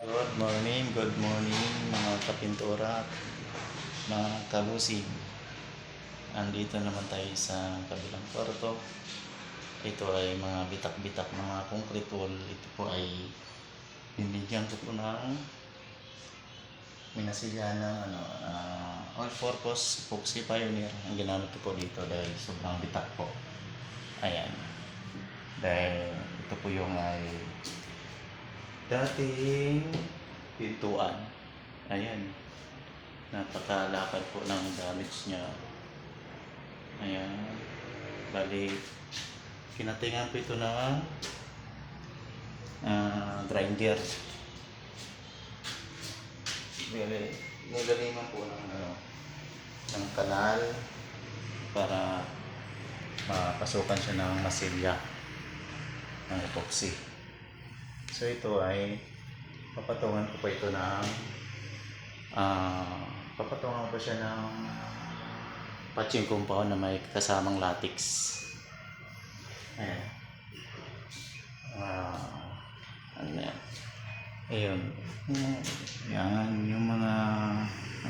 Good morning, good morning mga kapintura at mga kalusig. Andito naman tayo sa kabilang kwarto. Ito ay mga bitak-bitak mga concrete wall. Ito po ay binigyan ko po ng minasilya ng ano, ah, all-purpose epoxy pioneer. Ang ginamit ko po dito dahil sobrang bitak po. Ayan. Dahil ito po yung ay dating pintuan. Ayan. Napakalapad po ng damage niya. Ayan. Bali, kinatingan po ito ng ah, grinder. Bali, nilaliman po ng ano, ng kanal para mapasukan siya ng masilya ng epoxy. So ito ay papatungan ko pa ito ng ah papatungan ko siya ng patching compound na may kasamang latex. Ayan. Ah, ano yan? Ayun. Yan, yung mga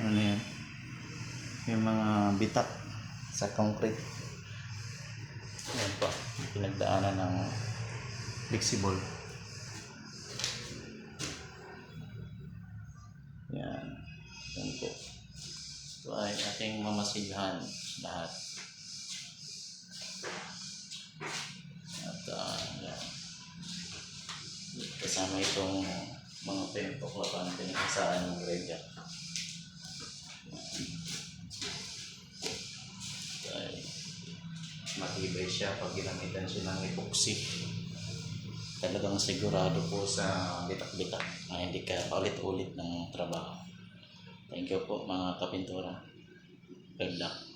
ano na yan? Yung mga bitak sa concrete. Ayan pa. Pinagdaanan ng flexible. Yan. Yan po. Ito ay ating mamasilhan lahat. At uh, yan. Kasama itong mga pinagpaklapan, pinagkasaan ng. Ito ay matibay siya pag ginamitan siya ng epoxy talagang sigurado po sa bitak-bitak na hindi ka paulit-ulit ng trabaho. Thank you po mga kapintura. Good luck.